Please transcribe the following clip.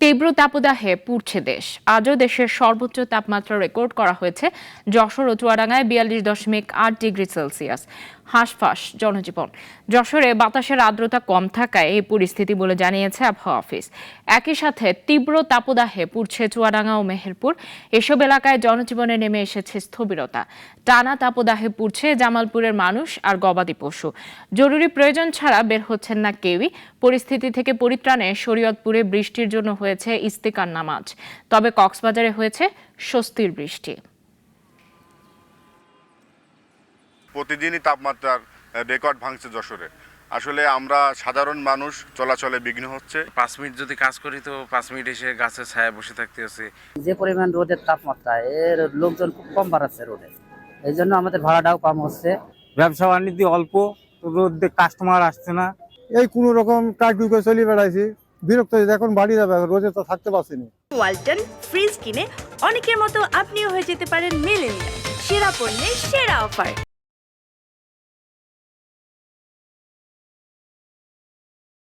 তীব্র তাপদাহে পুড়ছে দেশ। আজও দেশের সর্বোচ্চ তাপমাত্রা রেকর্ড করা হয়েছে যশোর ও চুয়াডাঙ্গায় বিয়াল্লিশ দশমিক আট ডিগ্রি সেলসিয়াস। হাঁসফাঁস, জনজীবন। যশোরে বাতাসের আর্দ্রতা কম থাকায় এই পরিস্থিতি বলে জানিয়েছে আবহাওয়া অফিস। একই সাথে তীব্র তাপদাহে পুড়ছে চুয়াডাঙ্গা ও মেহেরপুর। এসব এলাকায় জনজীবনে নেমে এসেছে স্থবিরতা। টানা তাপদাহে পুড়ছে জামালপুরের মানুষ আর গবাদি পশু। জরুরি প্রয়োজন ছাড়া বের হচ্ছেন না কেউই। পরিস্থিতি থেকে পরিত্রাণে শরীয়তপুরে বৃষ্টির জন্য হয়েছে ইস্তিকার নামাজ। তবে কক্সবাজারে হয়েছে স্বস্তির বৃষ্টি। প্রতিদিনই তাপমাত্রার রেকর্ড ভাঙছে যশোরে। আসলে আমরা সাধারণ মানুষ চলাচলে বিঘ্ন হচ্ছে। পাঁচ মিনিট যদি কাজ করি তো পাঁচ মিনিট এসে গাছের ছায়া বসে থাকতে হচ্ছে। যে পরিমাণ রোদের তাপমাত্রা এর লোকজন খুব কম বাড়াচ্ছে রোডে এই জন্য আমাদের ভাড়াটাও কম হচ্ছে। ব্যবসা বাণিজ্য অল্প রোদে কাস্টমার আসছে না। এই কোনো রকম ঢুকে চলে বেড়াইছি। বিরক্ত হয়েছে, এখন বাড়ি যাবে রোজে তো থাকতে পারছিনি। ওয়ালটন ফ্রিজ কিনে অনেকের মতো আপনিও হয়ে যেতে পারেন মেলেনিয়া সেরা পণ্যের সেরা অফার।